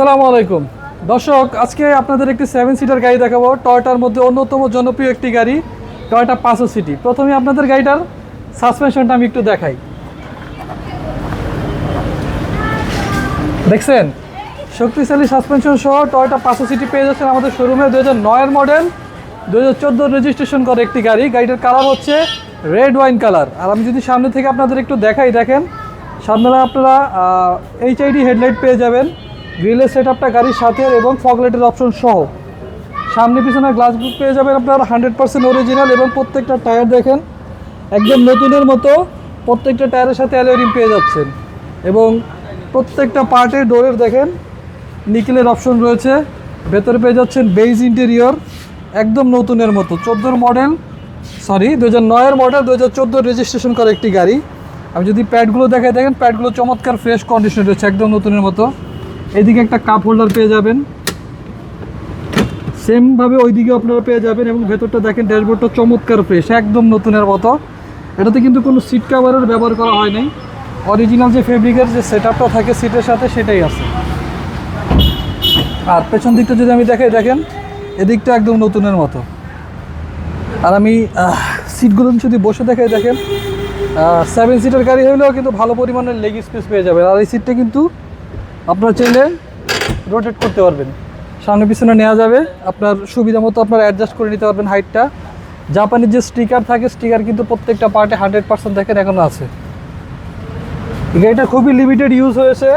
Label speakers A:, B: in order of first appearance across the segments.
A: আসসালামু আলাইকুম। দর্শক, আজকে আপনাদের একটি সেভেন সিটার গাড়ি দেখাবো। টয়টার মধ্যে অন্যতম জনপ্রিয় একটি গাড়ি টয়টা পাঁচো সিটি প্রথমে আপনাদের গাড়িটার সাসপেনশনটা আমি একটু দেখাই। দেখছেন? শক্তিশালী সাসপেনশন সহ টয়টা পাঁচশো সিটি পেয়ে যাচ্ছেন আমাদের শোরুমে দু হাজার নয়ের মডেল দু হাজার চোদ্দ রেজিস্ট্রেশন করে একটি গাড়ি। গাড়িটার কালার হচ্ছে রেড ওয়াইন কালার আর আমি যদি সামনে থেকে আপনাদের একটু দেখাই, দেখেন সামনে আপনারা এইচআইডি হেডলাইট পেয়ে যাবেন। গ্রিলের সেট আপটা গাড়ির সাথে এবং ফগলাইটের অপশন সহ। সামনে পিছনে গ্লাস বুক পেয়ে যাবেন আপনার হান্ড্রেড পার্সেন্ট অরিজিনাল এবং প্রত্যেকটা টায়ার দেখেন, একদম নতুনের মতো প্রত্যেকটা টায়ারের সাথে অ্যালোরিং পেয়ে যাচ্ছেন। এবং প্রত্যেকটা পার্টের ডোরের দেখেন নিকেলের অপশন রয়েছে। ভেতরে পেয়ে যাচ্ছেন বেইজ ইন্টেরিয়র একদম নতুনের মতো। চোদ্দোর মডেল সরি দু হাজার নয়ের মডেল দু হাজার চোদ্দোর রেজিস্ট্রেশন করা একটি গাড়ি। আমি যদি প্যাডগুলো দেখাই, দেখেন প্যাডগুলো চমৎকার ফ্রেশ কন্ডিশন রয়েছে, একদম নতুনের মতো। এদিকে একটা কাপ হোল্ডার পেয়ে যাবেন। সেমভাবে ওইদিকে আপনারা পেয়ে যাবেন এবং ভেতরটা দেখেন ড্যাশবোর্ডটা চমৎকার ফ্রেশ একদম নতুনের মতো। এটাতে কিন্তু কোনো সিট কাভারের ব্যবহার করা হয় নাই। অরিজিনাল যে ফেব্রিকের যে সেট থাকে সিটের সাথে সেটাই আছে। আর পেছন দিকটা যদি আমি দেখাই, দেখেন, এদিকটা একদম নতুনের মতো। আর আমি সিটগুলো যদি বসে দেখাই, দেখেন সেভেন সিটার গাড়ি হলেও কিন্তু ভালো পরিমাণের লেগ স্পেস পেয়ে যাবেন। আর এই সিটটা কিন্তু আপনার চাইলে রোটেট করতে পারবেন। সামনে পিছনে নেওয়া যাবে। আপনার সুবিধা মতো আপনার অ্যাডজাস্ট করে নিতে পারবেন হাইটটা জাপানের যে স্টিকার থাকে স্টিকার কিন্তু প্রত্যেকটা পার্টে হান্ড্রেড পার্সেন্ট দেখেন এখনও আছে গাড়িটা খুবই লিমিটেড ইউজ হয়েছে।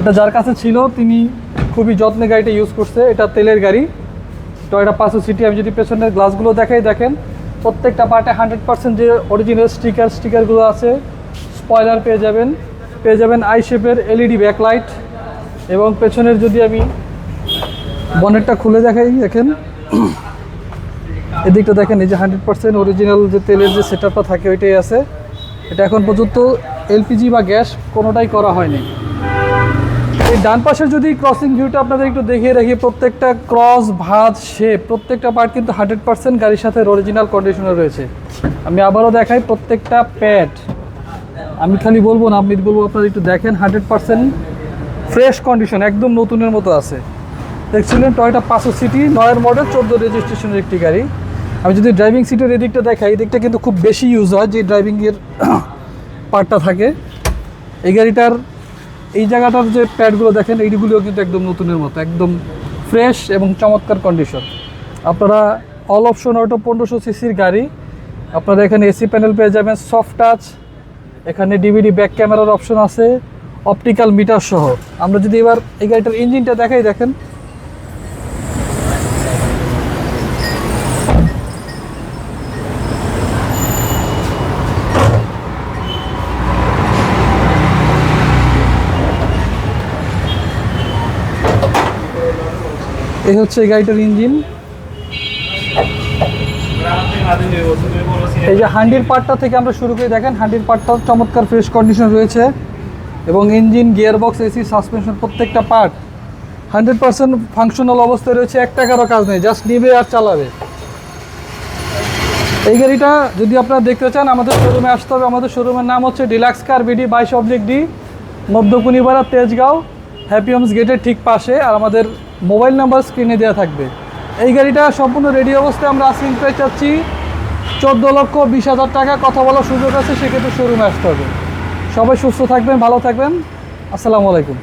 A: এটা যার কাছে ছিল, তিনি খুবই যত্নে গাড়িটা ইউজ করছে। এটা তেলের গাড়ি। টয়টা পাঁচশো সিটি, আমি যদি পেছনের গ্লাসগুলো দেখাই, দেখেন, প্রত্যেকটা পার্টে হান্ড্রেড পার্সেন্ট যে অরিজিনাল স্টিকার স্টিকারগুলো আছে স্পয়লার পেয়ে যাবেন। পেয়ে যাবেন আই শেপের এলইডি ব্যাকলাইট এবং পেছনের যদি আমি বনেটটা খুলে দেখাই, দেখেন। এদিকটা দেখেন, এই যে হান্ড্রেড পার্সেন্ট অরিজিনাল যে তেলের যে সেটআপটা থাকে, ওইটাই আছে। এটা এখন পর্যন্ত এলপিজি বা গ্যাস কোনোটাই করা হয়নি। এই ডান পাশের যদি ক্রসিং ভিউটা আপনাদের একটু দেখিয়ে রাখি, প্রত্যেকটা ক্রস ভাঁজ শেপ প্রত্যেকটা পার্ট কিন্তু হান্ড্রেড পার্সেন্ট গাড়ির সাথে অরিজিনাল কন্ডিশনে রয়েছে। আমি আবারও দেখাই, প্রত্যেকটা প্যাড আমি খালি বলব না আপনি বলব আপনারা একটু দেখেন হান্ড্রেড পার্সেন্ট ফ্রেশ কন্ডিশন একদম নতুনের মতো আছে। দেখছিলেন টয়টা পাঁচশো সিটি নয়ের মডেল চোদ্দ রেজিস্ট্রেশনের একটি গাড়ি। আমি যদি ড্রাইভিং সিটের এদিকটা দেখাই, এই দিকটা কিন্তু খুব বেশি ইউজ হয়, যে ড্রাইভিংয়ের পার্টটা থাকে। এই গাড়িটার, এই জায়গাটার যে প্যাডগুলো দেখেন, এইগুলিও কিন্তু একদম নতুনের মতো, একদম ফ্রেশ এবং চমৎকার কন্ডিশন আপনারা অল অপশন অটো পনেরোশো সিসির গাড়ি, আপনারা এখানে এসি প্যানেল পেয়ে যাবেন সফট টাচ এখানে ডিভিডি ব্যাক ক্যামেরার অপশন আছে অপটিক্যাল মিটার সহ। আমরা যদি এবার এই গাড়িটার ইঞ্জিনটা দেখাই, দেখেন। এই হচ্ছে এই গাড়িটার ইঞ্জিন এই যে হান্ডির পার্টটা থেকে আমরা শুরু করে, দেখেন, হান্ডির পার্টটা চমৎকার ফ্রেশ কন্ডিশন রয়েছে এবং engine gearbox AC suspension প্রত্যেকটা পার্ট হান্ড্রেড পার্সেন্ট ফাংশনাল অবস্থায় রয়েছে, এক টাকারও কাজ নেই জাস্ট নিবে আর চালাবে। এই গাড়িটা যদি আপনারা দেখতে চান, আমাদের শোরুমে আসতে হবে। আমাদের শোরুমের নাম হচ্ছে ডিলাক্স কার বিডি বাইশ oblique D Madhyakunipara, Tejgaon happy homes গেটের ঠিক পাশে আর আমাদের মোবাইল নাম্বার স্ক্রিনে দেওয়া থাকবে। এই গাড়িটা সম্পূর্ণ রেডি অবস্থায় আমরা আসিং প্রাইস চাচ্ছি। চোদ্দ লক্ষ বিশ হাজার টাকা কথা বলার সুযোগ আছে, সেক্ষেত্রে শোরুমে আসতে হবে। সবাই সুস্থ থাকবেন, ভালো থাকবেন। আসসালামু আলাইকুম।